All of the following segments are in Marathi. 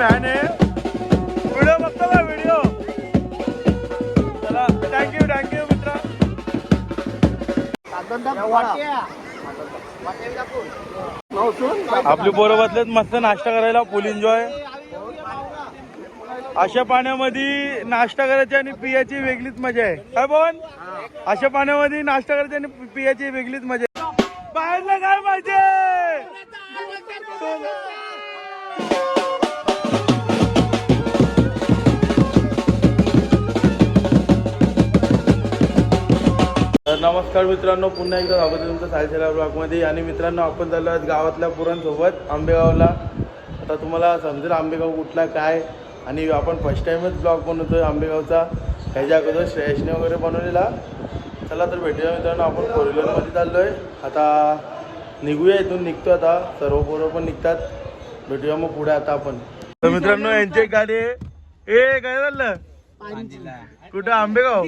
फॅन आहे. व्हिडिओ बघतो का व्हिडिओ चला थँक्यू थँक्यू मित्र. आपली पोरं बसलेत मस्त नाश्ता करायला फुल एन्जॉय अशा पाण्यामध्ये नाश्ता करायची आणि पियाची वेगळीच मजा आहे. काय बोन अशा पाण्यामध्ये नाश्ता करायची आणि पियाची वेगळीच मजा आहे. बाहेरला काय पाहिजे? नमस्कार मित्रांनो पुन्हा एकदा स्वागत आहे तुमचं सायसेला ब्लॉगमध्ये. आणि मित्रांनो आपण चाललो आहोत गावातल्या पुरांसोबत आंबेगावला. आता तुम्हाला समजेल आंबेगाव कुठला काय? आणि आपण फर्स्ट टाईमच ब्लॉग आहे आंबेगावचा. ह्याच्या अगोदर श्रेयसने वगैरे बनवलेला. चला तर भेटूया मित्रांनो आपण फोर व्हीलरमध्ये चाललो आहे आता निघूया इथून निघतो आता. सर्व पोरं पण निघतात. भेटूया मग पुढे आता आपण. तर मित्रांनो यांची गाडी ए काय झालं? कुठं? आंबेगाव?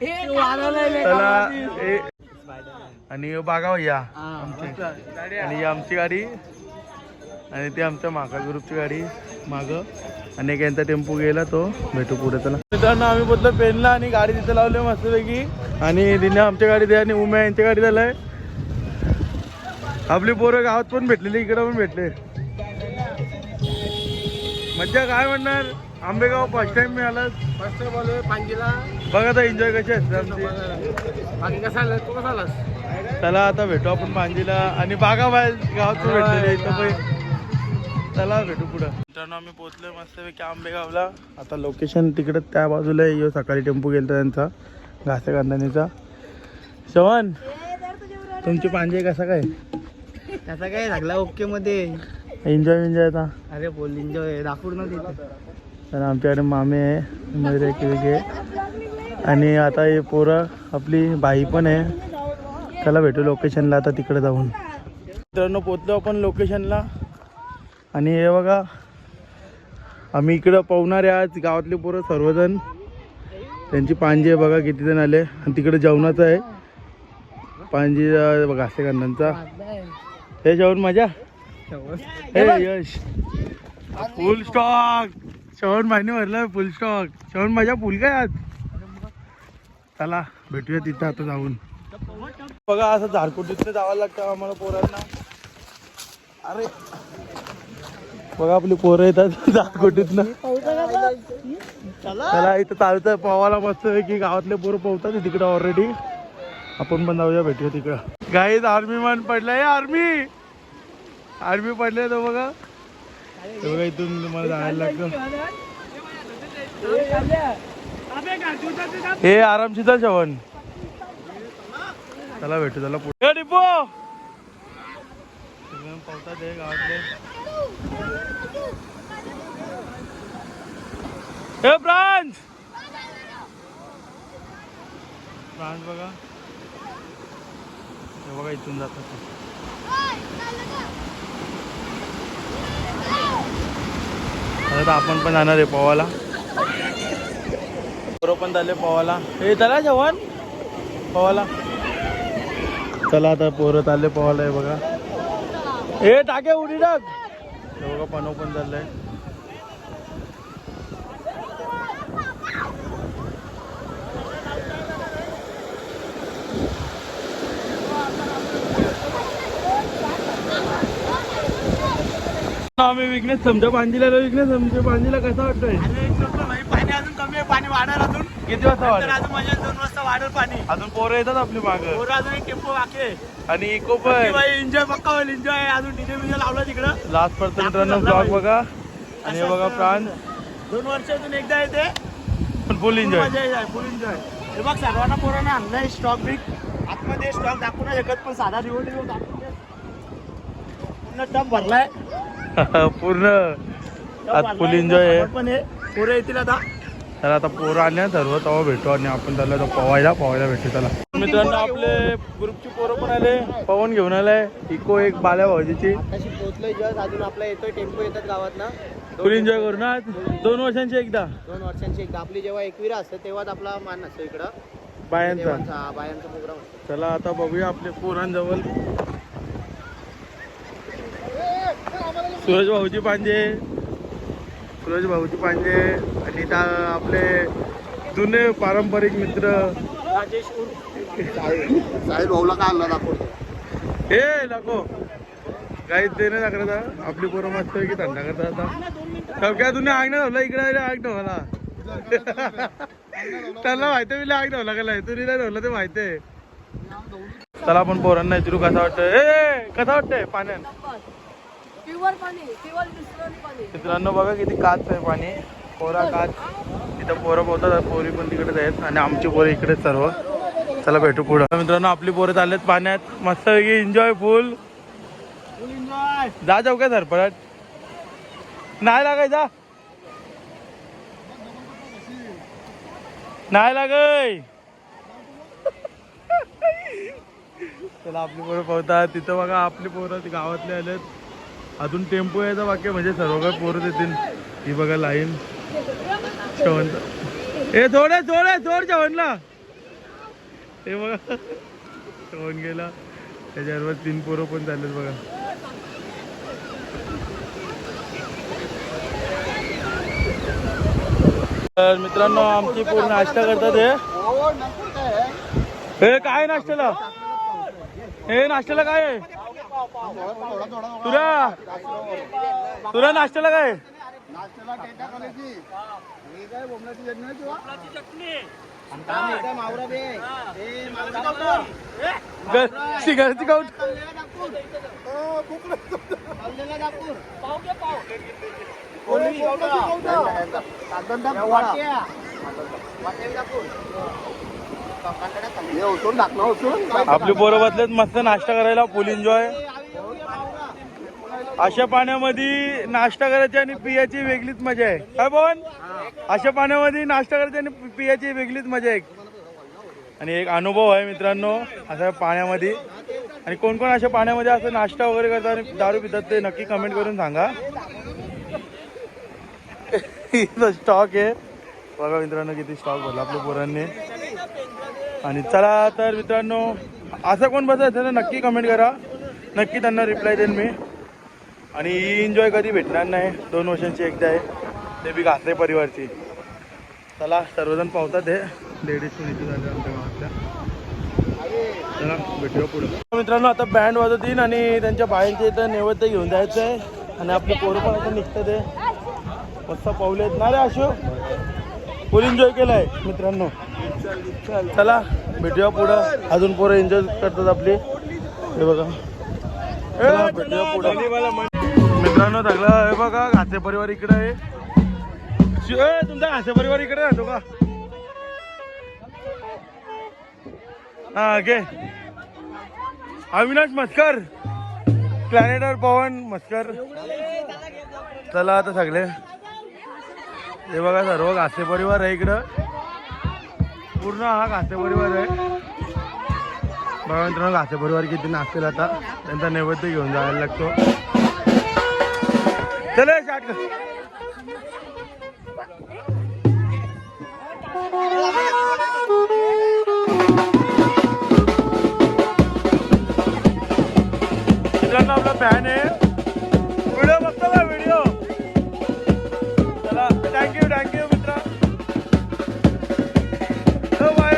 हे ए आणि बागा भैया आमची. आणि ही आमची गाडी. आणि ती आमच्या माका ग्रुपची गाडी माग. आणि एक यांचा टेम्पो गेला तो. भेटू पुढे चला. मित्रांनो आम्ही बोलतो पेनला आणि गाडी तिथे लावली मस्तपैकी. आणि तिने आमच्या गाडी द्या आणि उम्या यांच्या गाडी झालाय. आपली पोरं गावात पण भेटलेली इकडे पण भेटले मज्जा काय म्हणणार? आंबेगाव फर्स्ट टाइम मिळाला फर्स्ट बोलू पांजीला बघा आता एन्जॉय कशी असते आमची कसा तू कसा आलास? चला आता भेटू आपण पांजीला आणि बागा बाहेर गावात भेटलेले इथं पण. चला भेटू पुढं. मित्रांनो आम्ही पोहोचलोय मस्तपैकी आंबेगावला. आता लोकेशन तिकडं त्या बाजूला आहे. यो सकाळी टेम्पो गेलता त्यांचा. घासे कांदणीचा. शवन तुमची पांजे कसा काय? त्याचा काय? लागला ओके मध्ये. एन्जॉय एन्जॉय आता अरे बोल एन्जॉय दाखवून ना तिथे तर आमच्याकडे मामे आहे मयुरे किळगे आणि आता हे पोरं आपली बाई पण आहे। चला भेटू लोकेशनला आता तिकडे जाऊन. मित्रांनो पोचलो आपण लोकेशनला आणि हे बघा आम्ही इकडं पाहुणारे आज गावातले पोरं सर्वजण. त्यांची पांजी आहे बघा किती जण आले. आणि तिकडे जेवणाचं आहे. पांजी बघा असे हे जेवण मजा? हे यश. फुल स्टॉक श्रवण महिने भरलं फुल स्टॉक श्रवण माझ्या फुल काय आज चला भेटूया तिथं आता जाऊन. बघा असं झारकुटीतनं जावं लागतं आम्हाला पोरांना. अरे. बघा आपली पोरं येतात झारकुटीतनं. चला इथं चालतं. पवाला मस्त की गावातले पोरं पोहतात तिकडं ऑलरेडी आपण पण जाऊया भेटूया तिकडं. गाईज आर्मी मन पडलंय आर्मी आर्मी पडले तो बघा. हे बघा इथून तुम्हाला जायला लागतं. हे आरामशीचा जेवण. चला भेटू चला पुढे. डिपो पावतात हे गावातले हे ब्रांच! ब्रांच बघा. हे बघा इथून जातात आता आपण पण जाणार आहे पवाला. बरोबर पण झाले पवाला. हे चला जेवण. पवाला. चला आता पोरत आले पवाला आहे बघा. हे टाके उडी टाक. हे बघा पनव पण चाललंय. आम्ही विकनेस समजा पांजीला विकनेस समजा पांजीला कसा वाटतोय? पाणी अजून कमी आहे पाणी वाढणार अजून. किती वाजता वाढेल? अजून माझ्या दोन वाजता वाढेल पाणी. अजून पोरं येतात आपली माग. पोरं अजून एक टेम्पो बाकी आहे. आणि इको पण एन्जॉय पक्का होईल एन्जॉय अजून डीजे बिजे लावला तिकडं. लास्ट पर्यंत ब्लॉग बघा. आणि हे बघा प्राण. दोन वर्षातून एकदा येते. फुल एन्जॉय फुल एन्जॉय हे बघ सर्वांना पोरांना आणलाय स्टॉक बिक आतमध्ये स्टॉक दाखवू नाही शकत पण साधा रिवोल दाखवून. पूर्ण टप भरलाय. पूर्ण आज भरलाय. फुल एन्जॉय आहे. पण हे पोरं येतील आता. तर आता पोरं आल्या सर्व तेव्हा भेटू आणि आपण त्याला आता पवायला पवायला भेटू त्याला. मित्रांनो आपले ग्रुपची पोरं पण आले. पवन घेऊन आलाय इको एक बाल्या भाऊजीची. आताशी पोहोचलोय जस्ट अजून आपला येतोय टेम्पो येतात गावात ना फुल एन्जॉय करू ना आज? दोन वर्षांची एकदा. दोन वर्षांची एकदा. आपली जेव्हा एकविरा असते तेव्हाच आपला मान असतो इकडं. बायांचा. बायांचा प्रोग्राम चला आता बघूया आपल्या पोरांजवळ. सूरज भाऊजी पांजे सूरज भाऊजी पांजे आणि त्या आपले जुने पारंपरिक मित्र. साहिल भाऊला काय आणलं दाखवतो हे नको काही ते नाही दाखवत आपली पोरं मस्त की थंडा करतात आता. काय तुम्ही आग नाही धवला इकडे आग ठेवला त्यांना माहिती मी आग ठेवला का तुम्ही नाही ठेवलं ते माहिती आहे. चला आपण पोरांना विचारू कसं वाटतं ए कसं वाटतंय पाण्यात प्युअर पाणी प्युअर मिश्रण पाणी. मित्रांनो बघा किती काच आहे पाणी. पोरा काच. इथं पोरं पोहतात पोरी पण तिकडेच आहेत आणि आमची पोरं इकडेच सर्व. चला भेटू पुढं. मित्रांनो आपली पोरं चाललेत पाण्यात. मस्त एन्जॉय फुल जा जाऊ काय सरपट नाही लागायचा नाही लागाय. चला आपली पोरं पोहतात. तिथं बघा आपली पोरं गावातले आलेत. अजून टेम्पो यायचा वाक्य म्हणजे सर्व काय पोरं देतील. ही बघा लाईन. जेवण ए थोडे थोडे थोड जेवणला हे बघा. जेवण गेला. त्याच्याबरोबर तीन पोरं पण झालेत बघा. तर मित्रांनो आमची पूर्ण नाश्ता करतात हे. हे काय नाश्त्याला? हे नाश्त्याला काय आहे? तुला? तुला नाश्त्याला काय? आहे? ग- आपली पोरं बसलेत मस्त नाश्ता करायला फुल एन्जॉय अशा पाण्यामध्ये नाश्ता करायची आणि पियाची वेगळीच मजा आहे. काय बोन? अशा पाण्यामध्ये नाश्ता करायची आणि पियाची वेगळीच मजा आहे. आणि एक अनुभव आहे मित्रांनो अशा पाण्यामध्ये. आणि कोण कोण अशा पाण्यामध्ये असं नाश्ता वगैरे करतात आणि दारू पितात ते नक्की कमेंट करून सांगा. स्टॉक आहे. बघा मित्रांनो किती स्टॉक भरला आपल्या पोरांनी. आणि चला तर मित्रांनो असं कोण बसायचं ना नक्की कमेंट करा. नक्की त्यांना रिप्लाय देईन मी. आणि ही एन्जॉय कधी भेटणार नाही. दोन वर्षांची एकदा आहे. ते बी घासरे परिवारची. चला सर्वजण पावतात हे. लेडीज पण इथे झाले आमच्या गावातल्या. चला भेटूया पुढे. मित्रांनो आता बँड वाजवतील आणि त्यांच्या बाहेरचे इथं नैवेद्य घेऊन जायचं आहे. आणि आपले पोरं पण आता निघतात आहे मस्त पावले आहेत ना रे अशो फुल एन्जॉय केलाय मित्रांनो. चला भेटूया पुढं. अजून पोरं एन्जॉय करतात आपली. हे बघा. भेटूया पुढं. मित्रांनो सगळं हे बघा घासे परिवार इकडे आहे. तुमचा घासे परिवार इकडे राहतो का? हा घे. अविनाश मस्कर. प्लॅनेटर पवन मस्कर. चला आता सगळे. हे बघा सर्व घासे परिवार आहे इकडं. पूर्ण हा घासे परिवार आहे. बघा मित्रांनो घासे परिवार किती नाचतील आता. त्यांचा नैवेद्य घेऊन जायला लागतो. चले स्टार्ट मित्रांनो आपला फॅन आहे. व्हिडिओ बघतो का व्हिडिओ चला थँक्यू थँक्यू मित्रा. बाय,